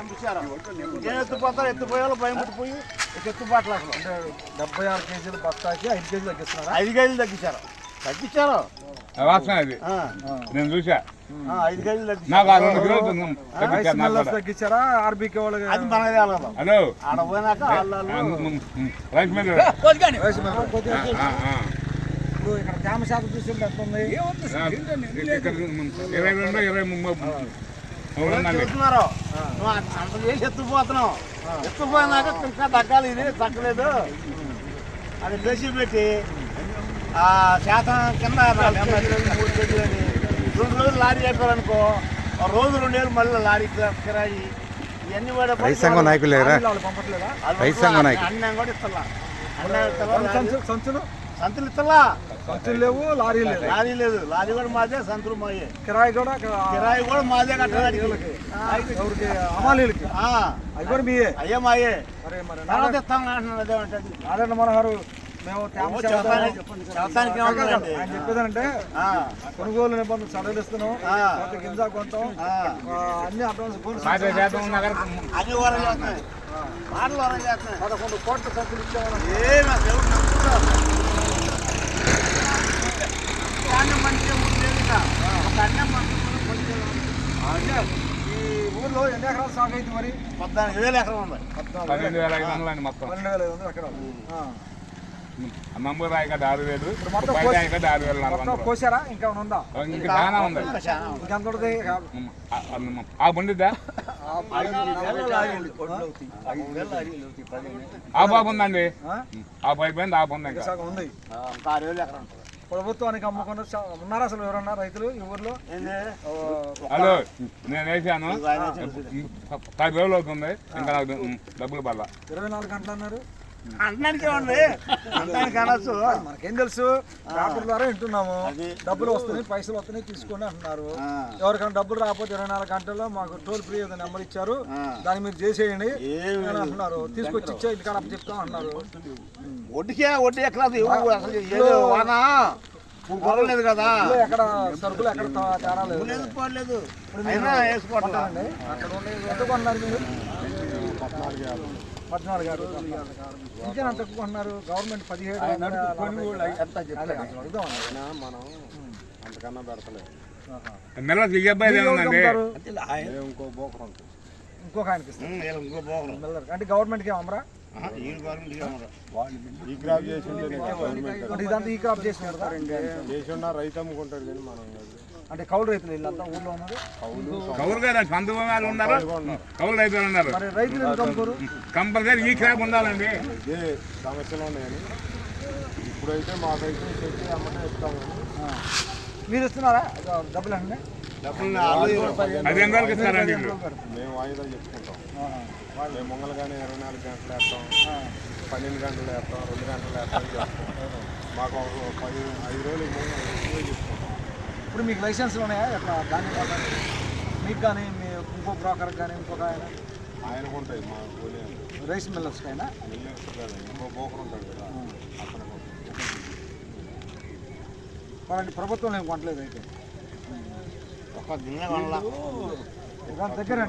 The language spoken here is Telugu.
పంపించారు? ఏం ఎత్తుపోతారు ఎత్తుపోయాలో భయం పుట్టిపోయి ఎత్తుబాట్లు అసలు. అంటే డెబ్బై ఆరు కేజీలు బస్తాకి ఐదు కేజీలు తగ్గిస్తున్నారా ఐదు కేజీలు తగ్గించారు. తగ్గించారు? వాసన అది. ఆ, నేను చూసా ఆ, ఐదు కేజీలు తగ్గించారు. ఆర్బీకే వాళ్ళకి అది హలో. ఆడ పోయినాక. ఇప్పుడు ఇక్కడ తేమ శాతం ఎంత ఉంది? ఇక్కడ ఇరవై రెండు ఇరవై చెబుతున్నారు. నువ్వు అంత చేసి ఎత్తుకుపోతున్నావు? ఎత్తుకుపోయినాక ఇంకా తగ్గాలి ఇది తగ్గలేదు. అది బేసి పెట్టి ఆ శాతం కింద మూడు కేజీలు అని రెండు రోజులు లారీ చెప్పారనుకో ఆ రోజు రెండు వేలు మళ్ళీ లారీ కిరా- కిరాయి ఇవన్నీ కూడా రైతు సంఘం నాయకులు లేరా రైతు సంఘం నాయకులు. అన్నం కూడా సంచులు సంచులు? సంతులు ఇస్తలా? సంచులు లేవు లారీ లేదు. లారీ లేదు. లారీ కూడా మాదే సంతులు మాయే. కిరాయి కూడా కిరాయి కూడా మాదే కట్టాలి ఎవరికి? అమాలీలకి అవి కూడా మీయే. అయ్యే మాయే. మరి మరి తర్వాత ఇస్తాం అదేమంటది నారాయణ మనోహర్ మేము ఆయన చెప్పేదంటే ఆ, కొనుగోలు నిబంధనలు సడలిస్తున్నాం. ఆ. కొత్త గింజ కొంటాం. అన్ని అడ్వాన్స్ ఫోన్ పాతిక శాతం ఉన్నా కానీ అన్ని వరం చేస్తున్నాయి మాటలు వరం చేస్తున్నాయి పదకొండు కోట్ల సంచులు ఇచ్చామని ఏమీ అసలు ఎవరు నమ్ముతారు? ఒక అన్నం మంచిగా ఇక. ఒక అన్నం మంచిగా ఈ ఊర్లో ఎన్ని ఎకరాలు సాగు అయితే మరి? పద్నాలుగు వేలు ఎకరం ఉంది. పన్నెండు వేల ఐదు వందలు అండి మొత్తం. పన్నెండు వేల ఐదు వందలు ఎకరాలు. రాయి కదా ఆరు వేలు మొత్తం పది రాయి కదా ఆరు వేల నాలుగు మొత్తం వందలు. కోసారా? ఇంకా ఉందా? ఇంకా చాలా ఉంది. ఇంకా ఉంటుంది ఆ- ఆ- ఆ బాబు ఉందండి. ఆ? పైపు పోయింది ఆ ఉంది ఇంకా? సగం ఉంది. ఆ, ఇంకా ఆరు వేలు ఎకరం ఉంటుంది. ప్రభుత్వానికి అమ్ముకున్న ఉన్నారా అసలు ఎవరన్నా రైతులు ఈ ఊర్లో? హలో నేను వేసాను. పది రోజులు అవుతుంది. ఇంకా నాకు డబ్బులు పడాల. ఇరవై నాలుగు గంటలు అన్నారు మనకేం తెలుసు? పేపర్ ద్వారా వింటున్నాము. డబ్బులు వస్తున్నాయి పైసలు వస్తున్నాయి తీసుకోండి అంటున్నారు. ఎవరికైనా డబ్బులు రాకపోతే ఇరవై నాలుగు గంటల్లో మాకు టోల్ ఫ్రీ ఏదో నెంబర్ ఇచ్చారు. దాన్ని మీరు చేసేయండి అంటున్నారు. తీసుకొచ్చి ఇచ్చే ఇంటికాడ చెప్తాం అంటున్నారు. ఒడ్డుకే ఒడ్డు ఎక్కలేదు కదా. ఎక్కడ సరుకులు ఎక్కడ తేడా లేదు. లేదు పోలేదు అయినా అక్కడ ఎంత కొన్నారు మీరు? పద్నాలుగు వేలు ఇంకేనా అంత గవర్నమెంట్ పదిహేడు అడుగుదాం. మనం అంతకన్నా పెడతలేదు బోకర్ ఇంకొక ఆయనకి వీళ్ళు ఇంకో మెల్లగా. అంటే గవర్నమెంట్కి అమ్మరా ఈ క్రాప్ ఈ క్రాప్? చేసి ఉన్న రైతు అమ్ముకుంటాడు కానీ మనం కాదు. అంటే కౌలు రైతులు వీళ్ళంతా ఊర్లో ఉన్నారు? కౌలు కదా ఉన్నారు? కౌలు రైతులు ఉన్నారు. మరి రైతులు ఎందుకు అమ్ముకోరు కంపల్సరీ ఈ క్రాప్ ఉండాలండి. ఇదే సమస్యలు ఉన్నాయని ఇప్పుడైతే మాకైతే అమ్మటే ఇస్తాము. మీరు ఇస్తున్నారా? డబ్బులు అండి పదిహేను. పదిహేను రోజులకి ఇస్తారండి మేము వాయిదా చెప్పుకుంటాం మేము మొంగలు కానీ ఇరవై నాలుగు గంటలు వేస్తాం. పన్నెండు గంటలు వేస్తాం రెండు గంటలు వేస్తాం చేస్తాం మాకు ఒక పది ఐదు రోజులు ముందు చెప్పుకుంటాం ఇప్పుడు మీకు లైసెన్స్లు ఉన్నాయా? ఎట్లా? దాన్ని? మీకు కానీ మీ ఇంకో బ్రోకర్ కానీ ఇంకొక ఆయన? ఆయనకు ఉంటాయి మా కూలి రైస్ మిల్లర్స్కి అయినా మిల్లర్స్ కాదు ఇంకో బోకర్ ఉంటాడు కదా. అతను ప్రభుత్వం ఏం కొనలేదు అయితే? దగ్గర.